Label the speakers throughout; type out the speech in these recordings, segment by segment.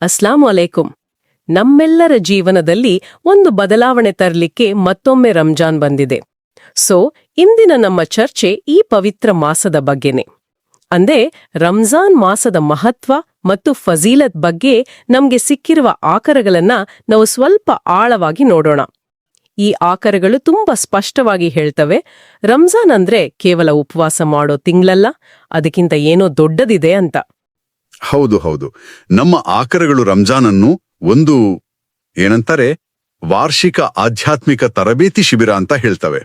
Speaker 1: ಅಸ್ಲಾಂ ಅಲೈಕುಂ ನಮ್ಮೆಲ್ಲರ ಜೀವನದಲ್ಲಿ ಒಂದು ಬದಲಾವಣೆ ತರಲಿಕ್ಕೆ ಮತ್ತೊಮ್ಮೆ ರಂಜಾನ್ ಬಂದಿದೆ. ಸೊ, ಇಂದಿನ ನಮ್ಮ ಚರ್ಚೆ ಈ ಪವಿತ್ರ ಮಾಸದ ಬಗ್ಗೆನೆ. ಅಂದೆ ರಂಜಾನ್ ಮಾಸದ ಮಹತ್ವ ಮತ್ತು ಫಜೀಲತ್ ಬಗ್ಗೆ ನಮ್ಗೆ ಸಿಕ್ಕಿರುವ ಆಕರಗಳನ್ನ ನಾವು ಸ್ವಲ್ಪ ಆಳವಾಗಿ ನೋಡೋಣ. ಈ ಆಕರಗಳು ತುಂಬಾ ಸ್ಪಷ್ಟವಾಗಿ ಹೇಳ್ತವೆ. ರಂಜಾನ್ ಅಂದ್ರೆ ಕೇವಲ ಉಪವಾಸ ಮಾಡೋ ತಿಂಗಳಲ್ಲ, ಅದಕ್ಕಿಂತ ಏನೋ ದೊಡ್ಡದಿದೆ ಅಂತ.
Speaker 2: ಹೌದು ಹೌದು. ನಮ್ಮ ಆಕರಗಳು ರಂಜಾನನ್ನು ಒಂದು ಏನಂತಾರೆ? ವಾರ್ಷಿಕ ಆಧ್ಯಾತ್ಮಿಕ ತರಬೇತಿ ಶಿಬಿರ ಅಂತ ಹೇಳ್ತವೆ.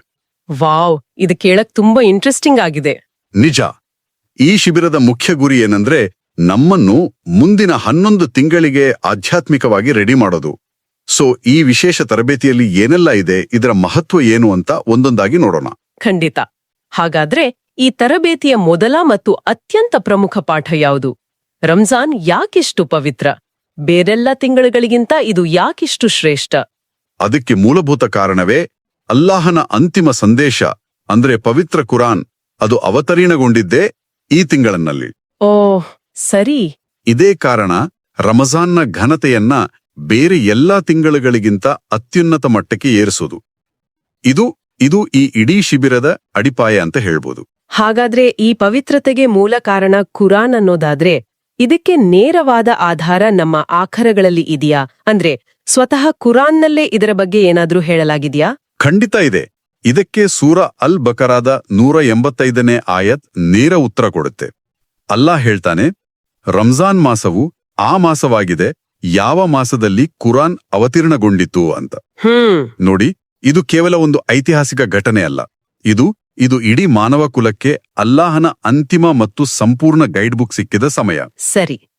Speaker 1: ವಾವ್ ಇದು ಕೇಳಕ್ ತುಂಬಾ ಇಂಟ್ರೆಸ್ಟಿಂಗ್ ಆಗಿದೆ.
Speaker 2: ನಿಜ. ಈ ಶಿಬಿರದ ಮುಖ್ಯ ಗುರಿ ಏನಂದ್ರೆ ನಮ್ಮನ್ನು ಮುಂದಿನ ಹನ್ನೊಂದು ತಿಂಗಳಿಗೆ ಆಧ್ಯಾತ್ಮಿಕವಾಗಿ ರೆಡಿ ಮಾಡೋದು. ಸೊ ಈ ವಿಶೇಷ ತರಬೇತಿಯಲ್ಲಿ ಏನೆಲ್ಲ ಇದೆ? ಇದರ ಮಹತ್ವ ಏನು ಅಂತ ಒಂದೊಂದಾಗಿ ನೋಡೋಣ.
Speaker 1: ಖಂಡಿತ. ಹಾಗಾದ್ರೆ ಈ ತರಬೇತಿಯ ಮೊದಲ ಮತ್ತು ಅತ್ಯಂತ ಪ್ರಮುಖ ಪಾಠ ಯಾವುದು? ರಂಜಾನ್ ಯಾಕಿಷ್ಟು ಪವಿತ್ರ? ಬೇರೆಲ್ಲ ತಿಂಗಳುಗಳಿಗಿಂತ ಇದು ಯಾಕಿಷ್ಟು ಶ್ರೇಷ್ಠ?
Speaker 2: ಅದಕ್ಕೆ ಮೂಲಭೂತ ಕಾರಣವೇ ಅಲ್ಲಾಹನ ಅಂತಿಮ ಸಂದೇಶ ಅಂದ್ರೆ ಪವಿತ್ರ ಕುರಾನ್ ಅದು ಅವತರೀಣಗೊಂಡಿದ್ದೇ ಈ ತಿಂಗಳನ್ನಲ್ಲಿ.
Speaker 1: ಓ ಸರಿ.
Speaker 2: ಇದೇ ಕಾರಣ ರಮಜಾನ್ನ ಘನತೆಯನ್ನ ಬೇರೆ ಎಲ್ಲಾ ತಿಂಗಳುಗಳಿಗಿಂತ ಅತ್ಯುನ್ನತ ಮಟ್ಟಕ್ಕೆ ಏರಿಸೋದು. ಇದು ಇದು ಈ ಇಡೀ ಶಿಬಿರದ ಅಡಿಪಾಯ ಅಂತ ಹೇಳ್ಬೋದು.
Speaker 1: ಹಾಗಾದ್ರೆ ಈ ಪವಿತ್ರತೆಗೆ ಮೂಲ ಕಾರಣ ಕುರಾನ್ ಅನ್ನೋದಾದ್ರೆ ಇದಕ್ಕೆ ನೇರವಾದ ಆಧಾರ ನಮ್ಮ ಆಖರಗಳಲ್ಲಿ ಇದೆಯಾ? ಅಂದ್ರೆ ಸ್ವತಃ ಕುರಾನ್ನಲ್ಲೇ ಇದರ ಬಗ್ಗೆ ಏನಾದ್ರೂ ಹೇಳಲಾಗಿದ್ಯಾ?
Speaker 2: ಖಂಡಿತ ಇದೆ. ಇದಕ್ಕೆ ಸೂರ ಅಲ್ ಬಕರಾದ ನೂರ ಎಂಬತ್ತೈದನೇ ಆಯತ್ ನೇರ ಉತ್ತರ ಕೊಡುತ್ತೆ. ಅಲ್ಲಾ ಹೇಳ್ತಾನೆ ರಂಜಾನ್ ಮಾಸವು ಆ ಮಾಸವಾಗಿದೆ ಯಾವ ಮಾಸದಲ್ಲಿ ಕುರಾನ್ ಅವತೀರ್ಣಗೊಂಡಿತು ಅಂತ. ನೋಡಿ ಇದು ಕೇವಲ ಒಂದು ಐತಿಹಾಸಿಕ ಘಟನೆ ಅಲ್ಲ. ಇದು ಇದು ಇಡೀ ಮಾನವ ಕುಲಕ್ಕೆ ಅಲ್ಲಾಹನ ಅಂತಿಮ ಮತ್ತು ಸಂಪೂರ್ಣ ಗೈಡ್ ಬುಕ್ ಸಿಕ್ಕಿದ ಸಮಯ.
Speaker 1: ಸರಿ.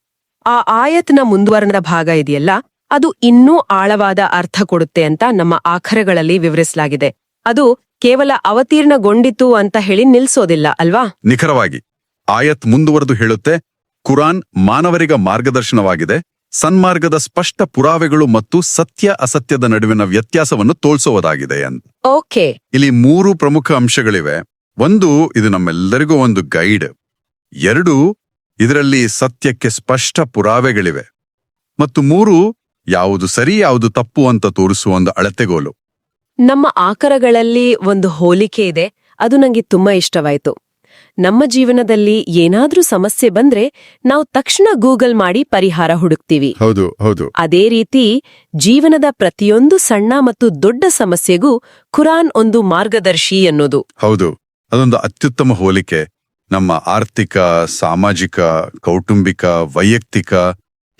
Speaker 1: ಆ ಆಯತ್ನ ಮುಂದುವರೆದ ಭಾಗ ಇದೆಯಲ್ಲ? ಅದು ಇನ್ನೂ ಆಳವಾದ ಅರ್ಥ ಕೊಡುತ್ತೆ ಅಂತ ನಮ್ಮ ಆಖರಗಳಲ್ಲಿ ವಿವರಿಸಲಾಗಿದೆ. ಅದು ಕೇವಲ ಅವತೀರ್ಣಗೊಂಡಿತು ಅಂತ ಹೇಳಿ ನಿಲ್ಸೋದಿಲ್ಲ ಅಲ್ವಾ?
Speaker 2: ನಿಖರವಾಗಿ. ಆಯತ್ ಮುಂದುವರೆದು ಹೇಳುತ್ತೆ ಕುರಾನ್ ಮಾನವರಿಗ ಮಾರ್ಗದರ್ಶನವಾಗಿದೆ ಸನ್ಮಾರ್ಗದ ಸ್ಪಷ್ಟ ಪುರಾವೆಗಳು ಮತ್ತು ಸತ್ಯ ಅಸತ್ಯದ ನಡುವಿನ ವ್ಯತ್ಯಾಸವನ್ನು ತೋಲ್ಸೋದಾಗಿದೆ ಅಂತ.
Speaker 1: ಓಕೆ.
Speaker 2: ಇಲ್ಲಿ ಮೂರು ಪ್ರಮುಖ ಅಂಶಗಳಿವೆ. ಒಂದು ಇದು ನಮ್ಮೆಲ್ಲರಿಗೂ ಒಂದು ಗೈಡ್. ಎರಡು ಇದರಲ್ಲಿ ಸತ್ಯಕ್ಕೆ ಸ್ಪಷ್ಟ ಪುರಾವೆಗಳಿವೆ. ಮತ್ತು ಮೂರು ಯಾವುದು ಸರಿ ಯಾವುದು ತಪ್ಪು ಅಂತ ತೋರಿಸುವ ಒಂದು ಅಳತೆಗೋಲು.
Speaker 1: ನಮ್ಮ ಆಕರಗಳಲ್ಲಿ ಒಂದು ಹೋಲಿಕೆ ಇದೆ. ಅದು ನಂಗೆ ತುಂಬಾ ಇಷ್ಟವಾಯ್ತು. ನಮ್ಮ ಜೀವನದಲ್ಲಿ ಏನಾದ್ರೂ ಸಮಸ್ಯೆ ಬಂದ್ರೆ ನಾವು ತಕ್ಷಣ ಗೂಗಲ್ ಮಾಡಿ ಪರಿಹಾರ ಹುಡುಕ್ತೀವಿ.
Speaker 2: ಹೌದು ಹೌದು.
Speaker 1: ಅದೇ ರೀತಿ ಜೀವನದ ಪ್ರತಿಯೊಂದು ಸಣ್ಣ ಮತ್ತು ದೊಡ್ಡ ಸಮಸ್ಯೆಗೂ ಕುರಾನ್ ಒಂದು ಮಾರ್ಗದರ್ಶಿ ಅನ್ನೋದು
Speaker 2: ಹೌದು ಅದೊಂದು ಅತ್ಯುತ್ತಮ ಹೋಲಿಕೆ. ನಮ್ಮ ಆರ್ಥಿಕ ಸಾಮಾಜಿಕ ಕೌಟುಂಬಿಕ ವೈಯಕ್ತಿಕ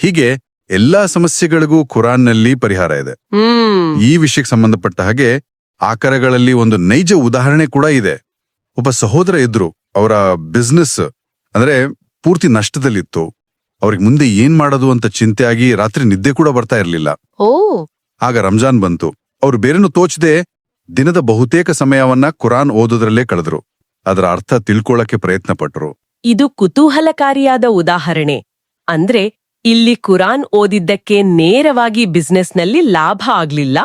Speaker 2: ಹೀಗೆ ಎಲ್ಲಾ ಸಮಸ್ಯೆಗಳಿಗೂ ಕುರಾನ್ನಲ್ಲಿ ಪರಿಹಾರ ಇದೆ.
Speaker 1: ಹ್ಮ್.
Speaker 2: ಈ ವಿಷಯಕ್ಕೆ ಸಂಬಂಧಪಟ್ಟ ಹಾಗೆ ಆಕರಗಳಲ್ಲಿ ಒಂದು ನೈಜ ಉದಾಹರಣೆ ಕೂಡ ಇದೆ. ಒಬ್ಬ ಸಹೋದರ ಇದ್ರು ಅವರ ಬಿಸ್ನೆಸ್ ಅಂದ್ರೆ ಪೂರ್ತಿ ನಷ್ಟದಲ್ಲಿತ್ತು. ಅವ್ರಿಗೆ ಮುಂದೆ ಏನ್ ಮಾಡೋದು ಅಂತ ಚಿಂತೆ ಆಗಿ ರಾತ್ರಿ ನಿದ್ದೆ ಕೂಡ ಬರ್ತಾ ಇರಲಿಲ್ಲ.
Speaker 1: ಓ.
Speaker 2: ಆಗ ರಂಜಾನ್ ಬಂತು. ಅವ್ರು ಬೇರೆನು ತೋಚದೆ ದಿನದ ಬಹುತೇಕ ಸಮಯವನ್ನ ಕುರಾನ್ ಓದೋದ್ರಲ್ಲೇ ಕಳೆದ್ರು. ಅದರ ಅರ್ಥ ತಿಳ್ಕೊಳ್ಳಕ್ಕೆ ಪ್ರಯತ್ನ ಪಟ್ರು
Speaker 1: ಇದು ಕುತೂಹಲಕಾರಿಯಾದ ಉದಾಹರಣೆ. ಅಂದ್ರೆ ಇಲ್ಲಿ ಕುರಾನ್ ಓದಿದ್ದಕ್ಕೆ ನೇರವಾಗಿ ಬಿಸ್ನೆಸ್ನಲ್ಲಿ ಲಾಭ ಆಗ್ಲಿಲ್ಲ.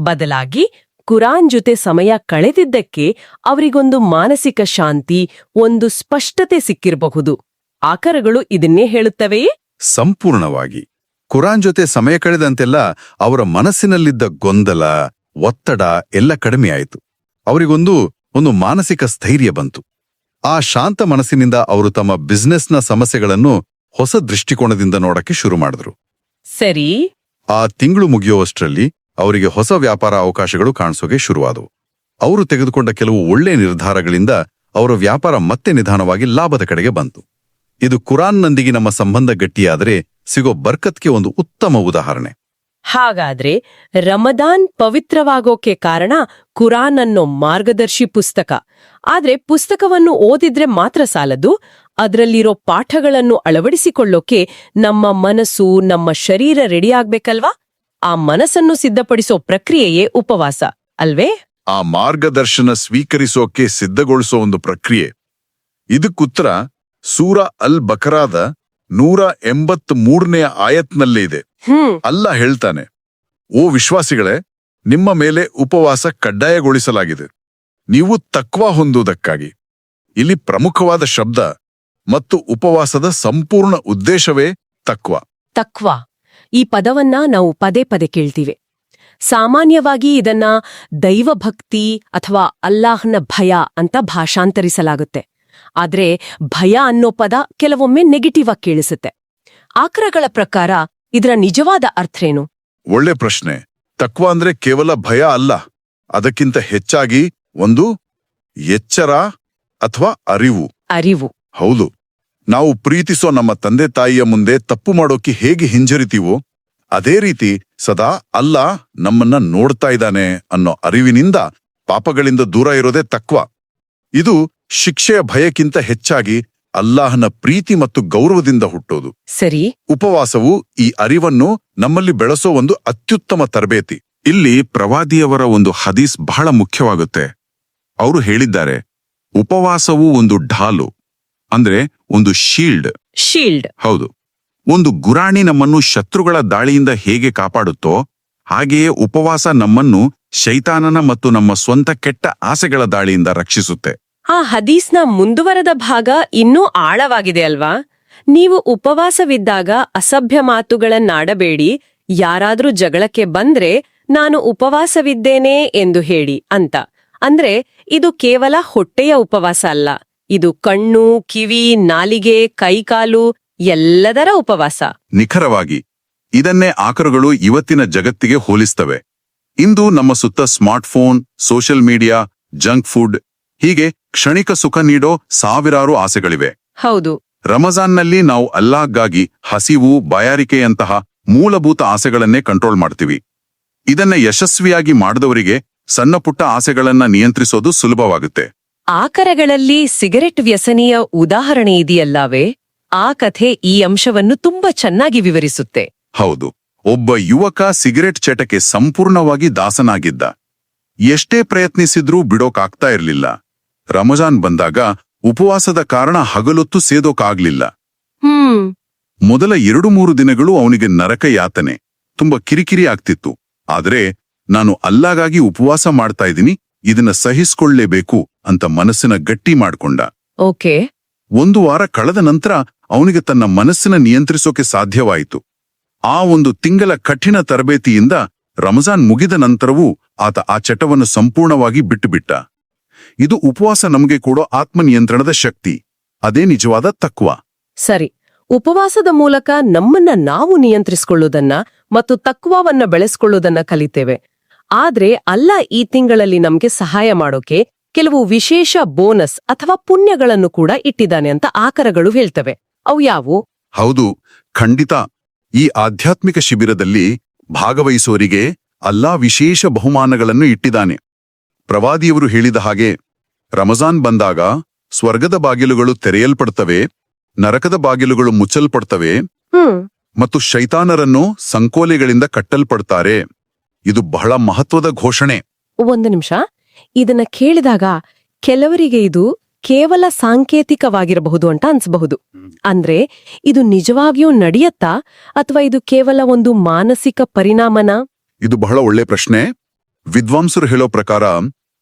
Speaker 1: ಬದಲಾಗಿ ಕುರಾನ್ ಜೊತೆ ಸಮಯ ಕಳೆದಿದ್ದಕ್ಕೆ ಅವರಿಗೊಂದು ಮಾನಸಿಕ ಶಾಂತಿ ಒಂದು ಸ್ಪಷ್ಟತೆ ಸಿಕ್ಕಿರಬಹುದು. ಆಕರಗಳು ಇದನ್ನೇ ಹೇಳುತ್ತವೆಯೇ
Speaker 2: ಸಂಪೂರ್ಣವಾಗಿ. ಕುರಾನ್ ಜೊತೆ ಸಮಯ ಕಳೆದಂತೆಲ್ಲ ಅವರ ಮನಸ್ಸಿನಲ್ಲಿದ್ದ ಗೊಂದಲ ಒತ್ತಡ ಎಲ್ಲ ಕಡಿಮೆಯಾಯಿತು. ಅವರಿಗೊಂದು ಒಂದು ಮಾನಸಿಕ ಸ್ಥೈರ್ಯ ಬಂತು. ಆ ಶಾಂತ ಮನಸ್ಸಿನಿಂದ ಅವರು ತಮ್ಮ ಬಿಸ್ನೆಸ್ನ ಸಮಸ್ಯೆಗಳನ್ನು ಹೊಸ ದೃಷ್ಟಿಕೋನದಿಂದ ನೋಡಕ್ಕೆ ಶುರು ಮಾಡಿದ್ರು.
Speaker 1: ಸರಿ.
Speaker 2: ಆ ತಿಂಗಳು ಮುಗಿಯುವಷ್ಟರಲ್ಲಿ ಅವರಿಗೆ ಹೊಸ ವ್ಯಾಪಾರ ಅವಕಾಶಗಳು ಕಾಣಿಸೋಕೆ ಶುರುವಾದವು. ಅವರು ತೆಗೆದುಕೊಂಡ ಕೆಲವು ಒಳ್ಳೆ ನಿರ್ಧಾರಗಳಿಂದ ಅವರ ವ್ಯಾಪಾರ ಮತ್ತೆ ನಿಧಾನವಾಗಿ ಲಾಭದ ಕಡೆಗೆ ಬಂತು. ಇದು ಕುರಾನ್ನೊಂದಿಗೆ ನಮ್ಮ ಸಂಬಂಧ ಗಟ್ಟಿಯಾದರೆ ಸಿಗೋ ಬರ್ಕತ್ಗೆ ಒಂದು ಉತ್ತಮ ಉದಾಹರಣೆ.
Speaker 1: ಹಾಗಾದ್ರೆ ರಮದಾನ್ ಪವಿತ್ರವಾಗೋಕೆ ಕಾರಣ ಕುರಾನ್ ಅನ್ನೋ ಮಾರ್ಗದರ್ಶಿ ಪುಸ್ತಕ. ಆದ್ರೆ ಪುಸ್ತಕವನ್ನು ಓದಿದ್ರೆ ಮಾತ್ರ ಸಾಲದು, ಅದರಲ್ಲಿರೋ ಪಾಠಗಳನ್ನು ಅಳವಡಿಸಿಕೊಳ್ಳೋಕೆ ನಮ್ಮ ಮನಸ್ಸು, ನಮ್ಮ ಶರೀರ ರೆಡಿ ಆಗ್ಬೇಕಲ್ವಾ? ಆ ಮನಸ್ಸನ್ನು ಸಿದ್ಧಪಡಿಸೋ ಪ್ರಕ್ರಿಯೆಯೇ ಉಪವಾಸ ಅಲ್ವೇ?
Speaker 2: ಆ ಮಾರ್ಗದರ್ಶನ ಸ್ವೀಕರಿಸೋಕೆ ಸಿದ್ಧಗೊಳಿಸೋ ಒಂದು ಪ್ರಕ್ರಿಯೆ. ಇದಕ್ಕುತ್ತರ ಸೂರ ಅಲ್ ಬಕರಾದ ನೂರ ಎಂಬತ್ ಮೂರನೆಯ ಆಯತ್ನಲ್ಲೇ ಇದೆ. ಅಲ್ಲ ಹೇಳ್ತಾನೆ ಓ ವಿಶ್ವಾಸಿಗಳೇ ನಿಮ್ಮ ಮೇಲೆ ಉಪವಾಸ ಕಡ್ಡಾಯಗೊಳಿಸಲಾಗಿದೆ. ನೀವು ತಕ್ವಾ ಹೊಂದುವುದಕ್ಕಾಗಿ. ಇಲ್ಲಿ ಪ್ರಮುಖವಾದ ಶಬ್ದ ಮತ್ತು ಉಪವಾಸದ ಸಂಪೂರ್ಣ ಉದ್ದೇಶವೇ ತಕ್ವಾ.
Speaker 1: ತಕ್ವಾ. ಈ ಪದವನ್ನ ನಾವು ಪದೇ ಪದೇ ಕೇಳ್ತೀವಿ. ಸಾಮಾನ್ಯವಾಗಿ ಇದನ್ನ ದೈವಭಕ್ತಿ ಅಥವಾ ಅಲ್ಲಾಹ್ನ ಭಯ ಅಂತ ಭಾಷಾಂತರಿಸಲಾಗುತ್ತೆ. ಆದ್ರೆ ಭಯ ಅನ್ನೋ ಪದ ಕೆಲವೊಮ್ಮೆ ನೆಗೆಟಿವ್ ಆಗಿ ಕೇಳಿಸುತ್ತೆ. ಆಕ್ರಗಳ ಪ್ರಕಾರ ಇದರ ನಿಜವಾದ ಅರ್ಥೇನು?
Speaker 2: ಒಳ್ಳೆ ಪ್ರಶ್ನೆ. ತಕ್ವ ಅಂದ್ರೆ ಕೇವಲ ಭಯ ಅಲ್ಲ. ಅದಕ್ಕಿಂತ ಹೆಚ್ಚಾಗಿ ಒಂದು ಎಚ್ಚರ ಅಥವಾ ಅರಿವು.
Speaker 1: ಅರಿವು.
Speaker 2: ಹೌದು. ನಾವು ಪ್ರೀತಿಸೋ ನಮ್ಮ ತಂದೆ ತಾಯಿಯ ಮುಂದೆ ತಪ್ಪು ಮಾಡೋಕೆ ಹೇಗೆ ಹಿಂಜರಿತೀವೋ ಅದೇ ರೀತಿ ಸದಾ ಅಲ್ಲ ನಮ್ಮನ್ನ ನೋಡ್ತಾ ಇದ್ದಾನೆ ಅನ್ನೋ ಅರಿವಿನಿಂದ ಪಾಪಗಳಿಂದ ದೂರ ಇರೋದೇ ತಕ್ವ. ಇದು ಶಿಕ್ಷೆಯ ಭಯಕ್ಕಿಂತ ಹೆಚ್ಚಾಗಿ ಅಲ್ಲಾಹನ ಪ್ರೀತಿ ಮತ್ತು ಗೌರವದಿಂದ ಹುಟ್ಟೋದು.
Speaker 1: ಸರಿ.
Speaker 2: ಉಪವಾಸವು ಈ ಅರಿವನ್ನು ನಮ್ಮಲ್ಲಿ ಬೆಳೆಸೋ ಒಂದು ಅತ್ಯುತ್ತಮ ತರಬೇತಿ. ಇಲ್ಲಿ ಪ್ರವಾದಿಯವರ ಒಂದು ಹದೀಸ್ ಬಹಳ ಮುಖ್ಯವಾಗುತ್ತೆ. ಅವರು ಹೇಳಿದ್ದಾರೆ ಉಪವಾಸವು ಒಂದು ಢಾಲು ಅಂದ್ರೆ ಒಂದು ಶೀಲ್ಡ್.
Speaker 1: ಶೀಲ್ಡ್.
Speaker 2: ಹೌದು. ಒಂದು ಗುರಾಣಿ ನಮ್ಮನ್ನು ಶತ್ರುಗಳ ದಾಳಿಯಿಂದ ಹೇಗೆ ಕಾಪಾಡುತ್ತೋ, ಹಾಗೆಯೇ ಉಪವಾಸ ನಮ್ಮನ್ನು ಶೈತಾನನ ಮತ್ತು ನಮ್ಮ ಸ್ವಂತ ಕೆಟ್ಟ ಆಸೆಗಳ ದಾಳಿಯಿಂದ ರಕ್ಷಿಸುತ್ತೆ.
Speaker 1: ಆ ಹದೀಸ್ನ ಮುಂದುವರೆದ ಭಾಗ ಇನ್ನೂ ಆಳವಾಗಿದೆ ಅಲ್ವಾ? ನೀವು ಉಪವಾಸವಿದ್ದಾಗ ಅಸಭ್ಯ ಮಾತುಗಳನ್ನಾಡಬೇಡಿ, ಯಾರಾದ್ರೂ ಜಗಳಕ್ಕೆ ಬಂದ್ರೆ ನಾನು ಉಪವಾಸವಿದ್ದೇನೆ ಎಂದು ಹೇಳಿ ಅಂತ. ಅಂದ್ರೆ ಇದು ಕೇವಲ ಹೊಟ್ಟೆಯ ಉಪವಾಸ ಅಲ್ಲ, ಇದು ಕಣ್ಣು, ಕಿವಿ, ನಾಲಿಗೆ, ಕೈಕಾಲು ಎಲ್ಲದರ ಉಪವಾಸ.
Speaker 2: ನಿಖರವಾಗಿ ಇದನ್ನೇ ಆಕರುಗಳು ಇವತ್ತಿನ ಜಗತ್ತಿಗೆ ಹೋಲಿಸ್ತವೆ. ಇಂದು ನಮ್ಮ ಸುತ್ತ smartphone social media junk food ಹೀಗೆ ಕ್ಷಣಿಕ ಸುಖ ನೀಡೋ ಸಾವಿರಾರು ಆಸೆಗಳಿವೆ.
Speaker 1: ಹೌದು.
Speaker 2: ರಮಜಾನ್ನಲ್ಲಿ ನಾವು ಅಲ್ಲಾಗ್ಗಾಗಿ ಹಸಿವು ಬಯಾರಿಕೆಯಂತಹ ಮೂಲಭೂತ ಆಸೆಗಳನ್ನೇ ಕಂಟ್ರೋಲ್ ಮಾಡ್ತೀವಿ. ಇದನ್ನ ಯಶಸ್ವಿಯಾಗಿ ಮಾಡಿದವರಿಗೆ ಸಣ್ಣಪುಟ್ಟ ಆಸೆಗಳನ್ನ ನಿಯಂತ್ರಿಸೋದು ಸುಲಭವಾಗುತ್ತೆ.
Speaker 1: ಆಕರಗಳಲ್ಲಿ ಸಿಗರೆಟ್ ವ್ಯಸನಿಯ ಉದಾಹರಣೆ ಇದೆಯಲ್ಲವೇ? ಆ ಕಥೆ ಈ ಅಂಶವನ್ನು ತುಂಬಾ ಚೆನ್ನಾಗಿ ವಿವರಿಸುತ್ತೆ.
Speaker 2: ಹೌದು. ಒಬ್ಬ ಯುವಕ ಸಿಗರೆಟ್ ಚಟಕ್ಕೆ ಸಂಪೂರ್ಣವಾಗಿ ದಾಸನಾಗಿದ್ದ. ಎಷ್ಟೇ ಪ್ರಯತ್ನಿಸಿದ್ರೂ ಬಿಡೋಕಾಗ್ತಾ ಇರ್ಲಿಲ್ಲ. ರಮಜಾನ್ ಬಂದಾಗ ಉಪವಾಸದ ಕಾರಣ ಹಗಲೊತ್ತು ಸೇದೋಕಾಗ್ಲಿಲ್ಲ.
Speaker 1: ಹ್ಮ್.
Speaker 2: ಮೊದಲ ಎರಡು ಮೂರು ದಿನಗಳು ಅವನಿಗೆ ನರಕ ಯಾತನೆ. ತುಂಬಾ ಕಿರಿಕಿರಿ ಆಗ್ತಿತ್ತು. ಆದ್ರೆ ನಾನು ಅಲ್ಲಾಗಾಗಿ ಉಪವಾಸ ಮಾಡ್ತಾ ಇದ್ದೀನಿ ಇದನ್ನ ಸಹಿಸ್ಕೊಳ್ಳೇಬೇಕು ಅಂತ ಮನಸ್ಸಿನ ಗಟ್ಟಿ ಮಾಡ್ಕೊಂಡ.
Speaker 1: ಓಕೆ.
Speaker 2: ಒಂದು ವಾರ ಕಳೆದ ನಂತರ ಅವನಿಗೆ ತನ್ನ ಮನಸ್ಸಿನ ನಿಯಂತ್ರಿಸೋಕೆ ಸಾಧ್ಯವಾಯಿತು. ಆ ಒಂದು ತಿಂಗಳ ಕಠಿಣ ತರಬೇತಿಯಿಂದ ರಮಜಾನ್ ಮುಗಿದ ನಂತರವೂ ಆತ ಆ ಚಟವನ್ನು ಸಂಪೂರ್ಣವಾಗಿ ಬಿಟ್ಟುಬಿಟ್ಟ. ಇದು ಉಪವಾಸ ನಮಗೆ ಕೊಡೋ ಆತ್ಮನಿಯಂತ್ರಣದ ಶಕ್ತಿ. ಅದೇ ನಿಜವಾದ ತಕ್ವ.
Speaker 1: ಸರಿ. ಉಪವಾಸದ ಮೂಲಕ ನಮ್ಮನ್ನ ನಾವು ನಿಯಂತ್ರಿಸಿಕೊಳ್ಳುವುದನ್ನ ಮತ್ತು ತಕ್ವಾವನ್ನ ಬೆಳೆಸ್ಕೊಳ್ಳುವುದನ್ನ ಕಲಿತೇವೆ. ಆದ್ರೆ ಅಲ್ಲ ಈ ತಿಂಗಳಲ್ಲಿ ನಮ್ಗೆ ಸಹಾಯ ಮಾಡೋಕೆ ಕೆಲವು ವಿಶೇಷ ಬೋನಸ್ ಅಥವಾ ಪುಣ್ಯಗಳನ್ನು ಕೂಡ ಇಟ್ಟಿದ್ದಾನೆ ಅಂತ ಆಕರಗಳು ಹೇಳ್ತವೆ. ಅವು ಯಾವು
Speaker 2: ಹೌದು ಖಂಡಿತ. ಈ ಆಧ್ಯಾತ್ಮಿಕ ಶಿಬಿರದಲ್ಲಿ ಭಾಗವಹಿಸೋರಿಗೆ ಅಲ್ಲಾ ವಿಶೇಷ ಬಹುಮಾನಗಳನ್ನು ಇಟ್ಟಿದ್ದಾನೆ. ಪ್ರವಾದಿಯವರು ಹೇಳಿದ ಹಾಗೆ ರಮಜಾನ್ ಬಂದಾಗ ಸ್ವರ್ಗದ ಬಾಗಿಲುಗಳು ತೆರೆಯಲ್ಪಡ್ತವೆ ನರಕದ ಬಾಗಿಲುಗಳು ಮುಚ್ಚಲ್ಪಡ್ತವೆ ಮತ್ತು ಶೈತಾನರನ್ನು ಸಂಕೋಲೆಗಳಿಂದ ಕಟ್ಟಲ್ಪಡ್ತಾರೆ. ಇದು ಬಹಳ ಮಹತ್ವದ ಘೋಷಣೆ.
Speaker 1: ಒಂದು ನಿಮಿಷ. ಇದನ್ನ ಕೇಳಿದಾಗ ಕೆಲವರಿಗೆ ಇದು ಕೇವಲ ಸಾಂಕೇತಿಕವಾಗಿರಬಹುದು ಅಂತ ಅನ್ಸಬಹುದು. ಅಂದ್ರೆ ಇದು ನಿಜವಾಗಿಯೂ ನಡೆಯತ್ತಾ ಅಥವಾ ಇದು ಕೇವಲ ಒಂದು ಮಾನಸಿಕ ಪರಿಣಾಮನ?
Speaker 2: ಇದು ಬಹಳ ಒಳ್ಳೆ ಪ್ರಶ್ನೆ. ವಿದ್ವಾಂಸರು ಹೇಳೋ ಪ್ರಕಾರ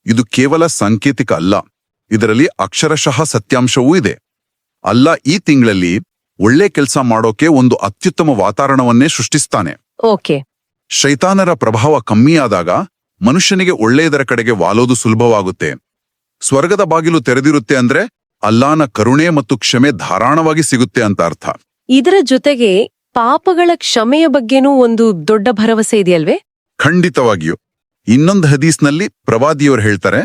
Speaker 2: ಇದು ಕೇವಲ ಸಾಂಕೇತಿಕ ಅಲ್ಲ. ಇದರಲ್ಲಿ ಅಕ್ಷರಶಃ ಸತ್ಯಾಂಶವೂ ಇದೆ. ಅಲ್ಲ ಈ ತಿಂಗಳಲ್ಲಿ ಒಳ್ಳೆ ಕೆಲಸ ಮಾಡೋಕೆ ಒಂದು ಅತ್ಯುತ್ತಮ ವಾತಾವರಣವನ್ನೇ ಸೃಷ್ಟಿಸ್ತಾನೆ.
Speaker 1: ಓಕೆ.
Speaker 2: ಶೈತಾನರ ಪ್ರಭಾವ ಕಮ್ಮಿಯಾದಾಗ ಮನುಷ್ಯನಿಗೆ ಒಳ್ಳೆಯದರ ಕಡೆಗೆ ವಾಲೋದು ಸುಲಭವಾಗುತ್ತೆ. ಸ್ವರ್ಗದ ಬಾಗಿಲು ತೆರೆದಿರುತ್ತೆ ಅಂದ್ರೆ ಅಲ್ಲಾನ ಕರುಣೆ ಮತ್ತು ಕ್ಷಮೆ ಧಾರಾಣವಾಗಿ ಸಿಗುತ್ತೆ ಅಂತ ಅರ್ಥ.
Speaker 1: ಇದರ ಜೊತೆಗೆ ಪಾಪಗಳ ಕ್ಷಮೆಯ ಬಗ್ಗೆನೂ ಒಂದು ದೊಡ್ಡ ಭರವಸೆ ಇದೆಯಲ್ವೇ?
Speaker 2: ಖಂಡಿತವಾಗಿಯೂ. ಇನ್ನೊಂದು ಹದೀಸ್ನಲ್ಲಿ ಪ್ರವಾದಿಯವರು ಹೇಳ್ತಾರೆ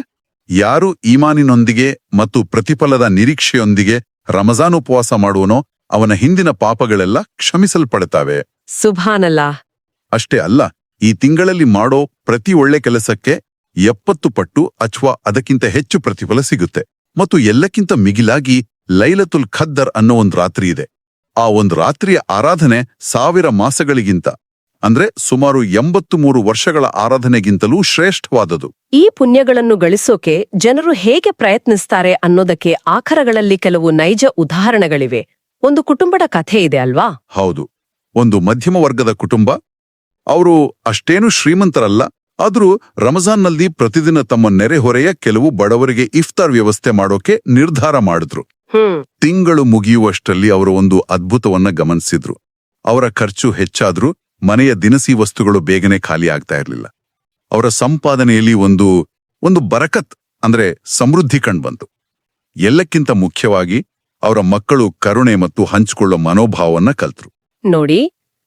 Speaker 2: ಯಾರು ಈಮಾನಿನೊಂದಿಗೆ ಮತ್ತು ಪ್ರತಿಫಲದ ನಿರೀಕ್ಷೆಯೊಂದಿಗೆ ರಮಜಾನ್ ಉಪವಾಸ ಮಾಡುವನೋ ಅವನ ಹಿಂದಿನ ಪಾಪಗಳೆಲ್ಲ ಕ್ಷಮಿಸಲ್ಪಡುತ್ತವೆ
Speaker 1: ಸುಭಾನಲ್ಲ.
Speaker 2: ಅಷ್ಟೇ ಅಲ್ಲ ಈ ತಿಂಗಳಲ್ಲಿ ಮಾಡೋ ಪ್ರತಿ ಒಳ್ಳೆ ಕೆಲಸಕ್ಕೆ ಎಪ್ಪತ್ತು ಪಟ್ಟು ಅಥವಾ ಅದಕ್ಕಿಂತ ಹೆಚ್ಚು ಪ್ರತಿಫಲ ಸಿಗುತ್ತೆ. ಮತ್ತು ಎಲ್ಲಕ್ಕಿಂತ ಮಿಗಿಲಾಗಿ ಲೈಲತುಲ್ ಖದ್ದರ್ ಅನ್ನೋ ಒಂದು ರಾತ್ರಿ ಇದೆ. ಆ ಒಂದು ರಾತ್ರಿಯ ಆರಾಧನೆ ಸಾವಿರ ಮಾಸಗಳಿಗಿಂತ ಅಂದ್ರೆ ಸುಮಾರು ಎಂಬತ್ತು ಮೂರು ವರ್ಷಗಳ ಆರಾಧನೆಗಿಂತಲೂ ಶ್ರೇಷ್ಠವಾದದು
Speaker 1: ಈ ಪುಣ್ಯಗಳನ್ನು ಗಳಿಸೋಕೆ ಜನರು ಹೇಗೆ ಪ್ರಯತ್ನಿಸ್ತಾರೆ ಅನ್ನೋದಕ್ಕೆ ಆಖರಗಳಲ್ಲಿ ಕೆಲವು ನೈಜ ಉದಾಹರಣೆಗಳಿವೆ. ಒಂದು ಕುಟುಂಬದ ಕಥೆ ಇದೆ ಅಲ್ವಾ?
Speaker 2: ಹೌದು. ಒಂದು ಮಧ್ಯಮ ವರ್ಗದ ಕುಟುಂಬ. ಅವರು ಅಷ್ಟೇನು ಶ್ರೀಮಂತರಲ್ಲ. ಆದರೂ ರಮಜಾನ್ನಲ್ಲಿ ಪ್ರತಿದಿನ ತಮ್ಮ ನೆರೆಹೊರೆಯ ಕೆಲವು ಬಡವರಿಗೆ ಇಫ್ತಾರ್ ವ್ಯವಸ್ಥೆ ಮಾಡೋಕೆ ನಿರ್ಧಾರ ಮಾಡಿದ್ರು. ತಿಂಗಳು ಮುಗಿಯುವಷ್ಟರಲ್ಲಿ ಅವರು ಒಂದು ಅದ್ಭುತವನ್ನ ಗಮನಿಸಿದ್ರು. ಅವರ ಖರ್ಚು ಹೆಚ್ಚಾದ್ರೂ ಮನೆಯ ದಿನಸಿ ವಸ್ತುಗಳು ಬೇಗನೆ ಖಾಲಿ ಆಗ್ತಾ ಇರಲಿಲ್ಲ. ಅವರ ಸಂಪಾದನೆಯಲ್ಲಿ ಒಂದು ಒಂದು ಬರಕತ್ ಅಂದ್ರೆ ಸಮೃದ್ಧಿ ಕಂಡುಬಂತು ಎಲ್ಲಕ್ಕಿಂತ ಮುಖ್ಯವಾಗಿ ಅವರ ಮಕ್ಕಳು ಕರುಣೆ ಮತ್ತು ಹಂಚಿಕೊಳ್ಳೋ ಮನೋಭಾವವನ್ನ ಕಲ್ತರು.
Speaker 1: ನೋಡಿ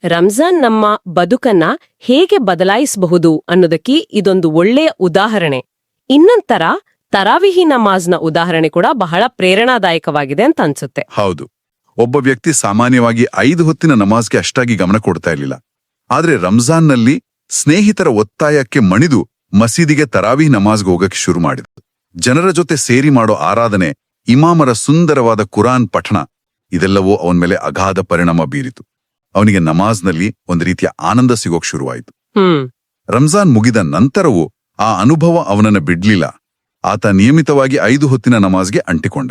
Speaker 1: ರಂಜಾನ್ ನಮ್ಮ ಬದುಕನ್ನ ಹೇಗೆ ಬದಲಾಯಿಸಬಹುದು ಅನ್ನೋದಕ್ಕೆ ಇದೊಂದು ಒಳ್ಳೆಯ ಉದಾಹರಣೆ. ಇನ್ನೊಂಥರ ತರಾವಿಹಿ ನಮಾಜ್ನ ಉದಾಹರಣೆ ಕೂಡ ಬಹಳ ಪ್ರೇರಣಾದಾಯಕವಾಗಿದೆ ಅಂತ ಅನ್ಸುತ್ತೆ.
Speaker 2: ಹೌದು. ಒಬ್ಬ ವ್ಯಕ್ತಿ ಸಾಮಾನ್ಯವಾಗಿ ಐದು ಹೊತ್ತಿನ ನಮಾಜ್ಗೆ ಅಷ್ಟಾಗಿ ಗಮನ ಕೊಡ್ತಾ ಇರಲಿಲ್ಲ. ಆದ್ರೆ ರಂಜಾನ್ನಲ್ಲಿ ಸ್ನೇಹಿತರ ಒತ್ತಾಯಕ್ಕೆ ಮಣಿದು ಮಸೀದಿಗೆ ತರಾವಿ ನಮಾಜ್ಗೆ ಹೋಗಕ್ಕೆ ಶುರು ಮಾಡಿದ್ರು ಜನರ ಜೊತೆ ಸೇರಿ ಮಾಡೋ ಆರಾಧನೆ, ಇಮಾಮರ ಸುಂದರವಾದ ಕುರಾನ್ ಪಠಣ, ಇದೆಲ್ಲವೂ ಅವನ ಮೇಲೆ ಅಗಾಧ ಪರಿಣಾಮ ಬೀರಿತು. ಅವನಿಗೆ ನಮಾಜ್ನಲ್ಲಿ ಒಂದು ರೀತಿಯ ಆನಂದ ಸಿಗೋಕ್ ಶುರುವಾಯಿತು.
Speaker 1: ಹ್ಮ್.
Speaker 2: ರಂಜಾನ್ ಮುಗಿದ ನಂತರವೂ ಆ ಅನುಭವ ಅವನನ್ನು ಬಿಡ್ಲಿಲ್ಲ. ಆತ ನಿಯಮಿತವಾಗಿ ಐದು ಹೊತ್ತಿನ ನಮಾಜ್ಗೆ ಅಂಟಿಕೊಂಡ.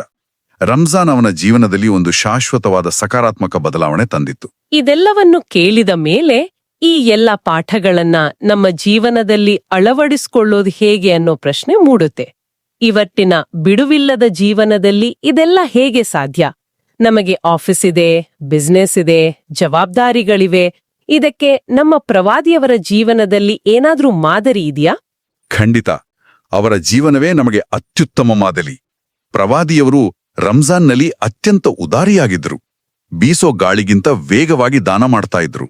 Speaker 2: ರಂಜಾನ್ ಅವನ ಜೀವನದಲ್ಲಿ ಒಂದು ಶಾಶ್ವತವಾದ ಸಕಾರಾತ್ಮಕ ಬದಲಾವಣೆ ತಂದಿತ್ತು.
Speaker 1: ಇದೆಲ್ಲವನ್ನು ಕೇಳಿದ ಮೇಲೆ ಈ ಎಲ್ಲ ಪಾಠಗಳನ್ನ ನಮ್ಮ ಜೀವನದಲ್ಲಿ ಅಳವಡಿಸಿಕೊಳ್ಳೋದು ಹೇಗೆ ಅನ್ನೋ ಪ್ರಶ್ನೆ ಮೂಡುತ್ತೆ. ಇವತ್ತಿನ ಬಿಡುವಿಲ್ಲದ ಜೀವನದಲ್ಲಿ ಇದೆಲ್ಲ ಹೇಗೆ ಸಾಧ್ಯ? ನಮಗೆ ಆಫೀಸ್ ಇದೆ ಬಿಸ್ನೆಸ್ ಇದೆ ಜವಾಬ್ದಾರಿಗಳಿವೆ. ಇದಕ್ಕೆ ನಮ್ಮ ಪ್ರವಾದಿಯವರ ಜೀವನದಲ್ಲಿ ಏನಾದ್ರೂ ಮಾದರಿ ಇದೆಯಾ?
Speaker 2: ಖಂಡಿತ. ಅವರ ಜೀವನವೇ ನಮಗೆ ಅತ್ಯುತ್ತಮ ಮಾದರಿ ಪ್ರವಾದಿಯವರು ರಂಜಾನ್ನಲ್ಲಿ ಅತ್ಯಂತ ಉದಾರಿಯಾಗಿದ್ರು ಬೀಸೋ ಗಾಳಿಗಿಂತ ವೇಗವಾಗಿ ದಾನ ಮಾಡ್ತಾ ಇದ್ರು.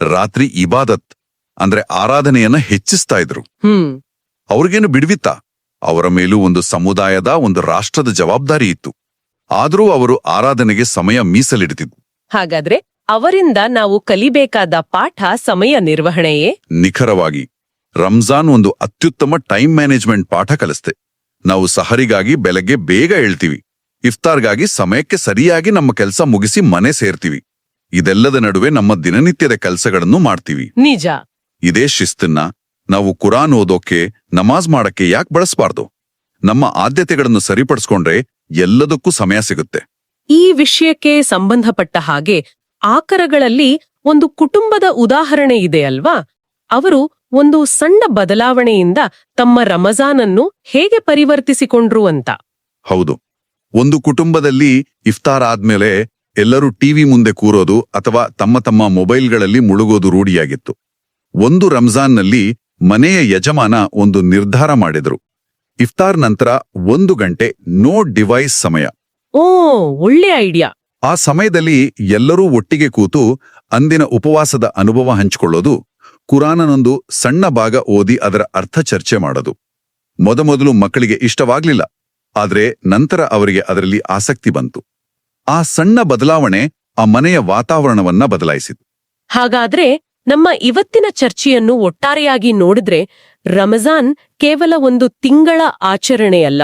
Speaker 2: ರಾತ್ರಿ ಇಬಾದತ್ ಅಂದ್ರೆ ಆರಾಧನೆಯನ್ನ ಹೆಚ್ಚಿಸ್ತಾ ಇದ್ರು. ಅವ್ರಿಗೇನು ಬಿಡ್ವಿತ್ತ? ಅವರ ಮೇಲೂ ಒಂದು ಸಮುದಾಯದ ಒಂದು ರಾಷ್ಟ್ರದ ಜವಾಬ್ದಾರಿ ಇತ್ತು. ಆದರೂ ಅವರು ಆರಾಧನೆಗೆ ಸಮಯ ಮೀಸಲಿಡ್ತಿದ್ರು
Speaker 1: ಹಾಗಾದ್ರೆ ಅವರಿಂದ ನಾವು ಕಲಿಬೇಕಾದ ಪಾಠ ಸಮಯ ನಿರ್ವಹಣೆಯೇ?
Speaker 2: ನಿಖರವಾಗಿ ರಂಜಾನ್ ಒಂದು ಅತ್ಯುತ್ತಮ ಟೈಮ್ ಮ್ಯಾನೇಜ್ಮೆಂಟ್ ಪಾಠ ಕಲಿಸ್ತೆ. ನಾವು ಸಹರಿಗಾಗಿ ಬೆಳಗ್ಗೆ ಬೇಗ ಹೇಳ್ತೀವಿ ಇಫ್ತಾರ್ಗಾಗಿ ಸಮಯಕ್ಕೆ ಸರಿಯಾಗಿ ನಮ್ಮ ಕೆಲಸ ಮುಗಿಸಿ ಮನೆ ಸೇರ್ತೀವಿ. ಇದೆಲ್ಲದ ನಡುವೆ ನಮ್ಮ ದಿನನಿತ್ಯದ ಕೆಲಸಗಳನ್ನು ಮಾಡ್ತೀವಿ.
Speaker 1: ನಿಜ.
Speaker 2: ಇದೇ ಶಿಸ್ತನ್ನ ನಾವು ಕುರಾನ್ ಓದೋಕೆ ನಮಾಜ್ ಮಾಡಕ್ಕೆ ಯಾಕೆ ಬಳಸಬಾರ್ದು? ನಮ್ಮ ಆದ್ಯತೆಗಳನ್ನು ಸರಿಪಡಿಸ್ಕೊಂಡ್ರೆ ಎಲ್ಲದಕ್ಕೂ ಸಮಯ ಸಿಗುತ್ತೆ.
Speaker 1: ಈ ವಿಷಯಕ್ಕೆ ಸಂಬಂಧಪಟ್ಟ ಹಾಗೆ ಆಕರಗಳಲ್ಲಿ ಒಂದು ಕುಟುಂಬದ ಉದಾಹರಣೆ ಇದೆ ಅಲ್ವಾ? ಅವರು ಒಂದು ಸಣ್ಣ ಬದಲಾವಣೆಯಿಂದ ತಮ್ಮ ರಮಜಾನನ್ನು ಹೇಗೆ ಪರಿವರ್ತಿಸಿಕೊಂಡ್ರು ಅಂತ.
Speaker 2: ಹೌದು. ಒಂದು ಕುಟುಂಬದಲ್ಲಿ ಇಫ್ತಾರ್ ಆದ್ಮೇಲೆ ಎಲ್ಲರೂ ಟಿವಿ ಮುಂದೆ ಕೂರೋದು ಅಥವಾ ತಮ್ಮ ತಮ್ಮ ಮೊಬೈಲ್ಗಳಲ್ಲಿ ಮುಳುಗೋದು ರೂಢಿಯಾಗಿತ್ತು. ಒಂದು ರಂಜಾನ್ನಲ್ಲಿ ಮನೆಯ ಯಜಮಾನ ಒಂದು ನಿರ್ಧಾರ ಮಾಡಿದ್ರು. ಇಫ್ತಾರ್ ನಂತರ ಒಂದು ಗಂಟೆ ನೋ ಡಿವೈಸ್ ಸಮಯ.
Speaker 1: ಓ ಒಳ್ಳೆ ಐಡಿಯಾ.
Speaker 2: ಆ ಸಮಯದಲ್ಲಿ ಎಲ್ಲರೂ ಒಟ್ಟಿಗೆ ಕೂತು ಅಂದಿನ ಉಪವಾಸದ ಅನುಭವ ಹಂಚಿಕೊಳ್ಳೋದು ಕುರಾನನೊಂದು ಸಣ್ಣ ಭಾಗ ಓದಿ ಅದರ ಅರ್ಥ ಚರ್ಚೆ ಮಾಡೋದು. ಮೊದಮೊದಲು ಮಕ್ಕಳಿಗೆ ಇಷ್ಟವಾಗ್ಲಿಲ್ಲ ಆದ್ರೆ ನಂತರ ಅವರಿಗೆ ಅದರಲ್ಲಿ ಆಸಕ್ತಿ ಬಂತು. ಆ ಸಣ್ಣ ಬದಲಾವಣೆ ಆ ಮನೆಯ ವಾತಾವರಣವನ್ನ ಬದಲಾಯಿಸಿತು.
Speaker 1: ಹಾಗಾದ್ರೆ ನಮ್ಮ ಇವತ್ತಿನ ಚರ್ಚೆಯನ್ನು ಒಟ್ಟಾರೆಯಾಗಿ ನೋಡಿದ್ರೆ ರಮಜಾನ್ ಕೇವಲ ಒಂದು ತಿಂಗಳ ಆಚರಣೆಯಲ್ಲ.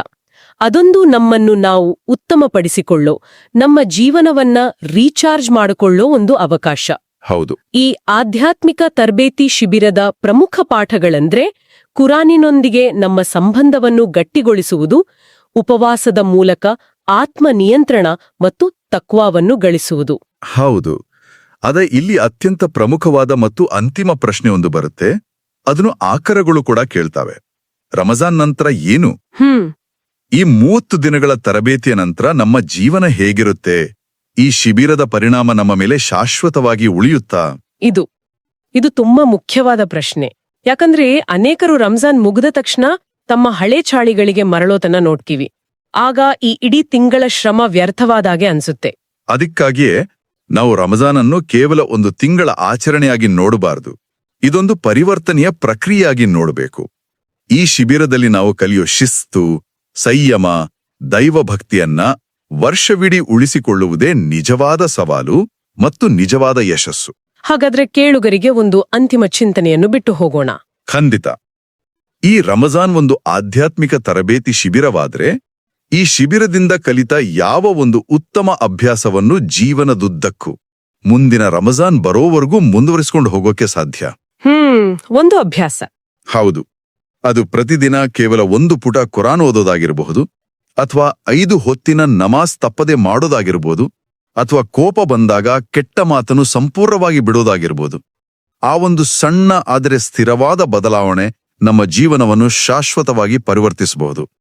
Speaker 1: ಅದೊಂದು ನಮ್ಮನ್ನು ನಾವು ಉತ್ತಮಪಡಿಸಿಕೊಳ್ಳೋ ನಮ್ಮ ಜೀವನವನ್ನ ರೀಚಾರ್ಜ್ ಮಾಡಿಕೊಳ್ಳೋ ಒಂದು ಅವಕಾಶ.
Speaker 2: ಹೌದು.
Speaker 1: ಈ ಆಧ್ಯಾತ್ಮಿಕ ತರಬೇತಿ ಶಿಬಿರದ ಪ್ರಮುಖ ಪಾಠಗಳಂದ್ರೆ ಕುರಾನಿನೊಂದಿಗೆ ನಮ್ಮ ಸಂಬಂಧವನ್ನು ಗಟ್ಟಿಗೊಳಿಸುವುದು ಉಪವಾಸದ ಮೂಲಕ ಆತ್ಮ ನಿಯಂತ್ರಣ ಮತ್ತು ತಕ್ವಾವನ್ನು ಗಳಿಸುವುದು.
Speaker 2: ಹೌದು. ಅದ ಇಲ್ಲಿ ಅತ್ಯಂತ ಪ್ರಮುಖವಾದ ಮತ್ತು ಅಂತಿಮ ಪ್ರಶ್ನೆ ಒಂದು ಬರುತ್ತೆ. ಅದನ್ನು ಆಕರಗಳು ಕೂಡ ಕೇಳ್ತಾವೆ. ರಮಜಾನ್ ನಂತರ ಏನು? ಈ ಮೂವತ್ತು ದಿನಗಳ ತರಬೇತಿಯ ನಂತರ ನಮ್ಮ ಜೀವನ ಹೇಗಿರುತ್ತೆ? ಈ ಶಿಬಿರದ ಪರಿಣಾಮ ನಮ್ಮ ಮೇಲೆ ಶಾಶ್ವತವಾಗಿ ಉಳಿಯುತ್ತಾ?
Speaker 1: ಇದು. ಇದು ತುಂಬಾ ಮುಖ್ಯವಾದ ಪ್ರಶ್ನೆ. ಯಾಕಂದ್ರೆ ಅನೇಕರು ರಂಜಾನ್ ಮುಗಿದ ತಕ್ಷಣ ತಮ್ಮ ಹಳೆ ಚಾಳಿಗಳಿಗೆ ಮರಳೋತನ ನೋಡ್ತೀವಿ. ಆಗ ಈ ಇಡೀ ತಿಂಗಳ ಶ್ರಮ ವ್ಯರ್ಥವಾದಾಗೆ ಅನ್ಸುತ್ತೆ.
Speaker 2: ಅದಕ್ಕಾಗಿಯೇ ನಾವು ರಮಜಾನನ್ನು ಕೇವಲ ಒಂದು ತಿಂಗಳ ಆಚರಣೆಯಾಗಿ ನೋಡಬಾರದು. ಇದೊಂದು ಪರಿವರ್ತನೆಯ ಪ್ರಕ್ರಿಯೆಯಾಗಿ ನೋಡಬೇಕು. ಈ ಶಿಬಿರದಲ್ಲಿ ನಾವು ಕಲಿಯೋ ಶಿಸ್ತು ಸಂಯಮ ದೈವಭಕ್ತಿಯನ್ನ ವರ್ಷವಿಡೀ ಉಳಿಸಿಕೊಳ್ಳುವುದೇ ನಿಜವಾದ ಸವಾಲು ಮತ್ತು ನಿಜವಾದ ಯಶಸ್ಸು.
Speaker 1: ಹಾಗಾದ್ರೆ ಕೇಳುಗರಿಗೆ ಒಂದು ಅಂತಿಮ ಚಿಂತನೆಯನ್ನು ಬಿಟ್ಟು ಹೋಗೋಣ.
Speaker 2: ಖಂಡಿತ. ಈ ರಮಜಾನ್ ಒಂದು ಆಧ್ಯಾತ್ಮಿಕ ತರಬೇತಿ ಶಿಬಿರವಾದ್ರೆ ಈ ಶಿಬಿರದಿಂದ ಕಲಿತ ಯಾವ ಒಂದು ಉತ್ತಮ ಅಭ್ಯಾಸವನ್ನು ಜೀವನದುದ್ದಕ್ಕೂ. ಮುಂದಿನ ರಮಜಾನ್ ಬರೋವರೆಗೂ ಮುಂದುವರಿಸಿಕೊಂಡು ಹೋಗೋಕೆ ಸಾಧ್ಯ.
Speaker 1: ಹ್ಮ್ ಒಂದು ಅಭ್ಯಾಸ.
Speaker 2: ಹೌದು. ಅದು ಪ್ರತಿದಿನ ಕೇವಲ ಒಂದು ಪುಟ ಕುರಾನ್ ಓದೋದಾಗಿರಬಹುದು ಅಥವಾ ಐದು ಹೊತ್ತಿನ ನಮಾಜ್ ತಪ್ಪದೆ ಮಾಡೋದಾಗಿರಬಹುದು ಅಥವಾ ಕೋಪ ಬಂದಾಗ ಕೆಟ್ಟ ಮಾತನ್ನು ಸಂಪೂರ್ಣವಾಗಿ ಬಿಡೋದಾಗಿರ್ಬೋದು. ಆ ಒಂದು ಸಣ್ಣ ಆದರೆ ಸ್ಥಿರವಾದ ಬದಲಾವಣೆ ನಮ್ಮ ಜೀವನವನ್ನು ಶಾಶ್ವತವಾಗಿ ಪರಿವರ್ತಿಸಬಹುದು.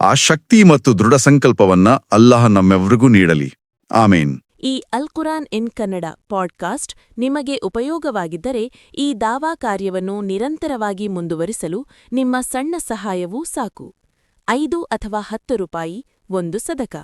Speaker 2: ಆ ಶಕ್ತಿ ಮತ್ತು ದೃಢ ಸಂಕಲ್ಪವನ್ನ ಅಲ್ಲಾಹ ನಮ್ಮೆವರಿಗೂ ನೀಡಲಿ. ಆಮೇನ್.
Speaker 3: ಈ ಅಲ್ ಕುರಾನ್ ಇನ್ ಕನ್ನಡ ಪಾಡ್ಕಾಸ್ಟ್ ನಿಮಗೆ ಉಪಯೋಗವಾಗಿದ್ದರೆ ಈ ದಾವಾ ಕಾರ್ಯವನ್ನು ನಿರಂತರವಾಗಿ ಮುಂದುವರಿಸಲು ನಿಮ್ಮ ಸಣ್ಣ ಸಹಾಯವೂ ಸಾಕು. ಐದು ಅಥವಾ ಹತ್ತು ರೂಪಾಯಿ ಒಂದು ಸದಕ.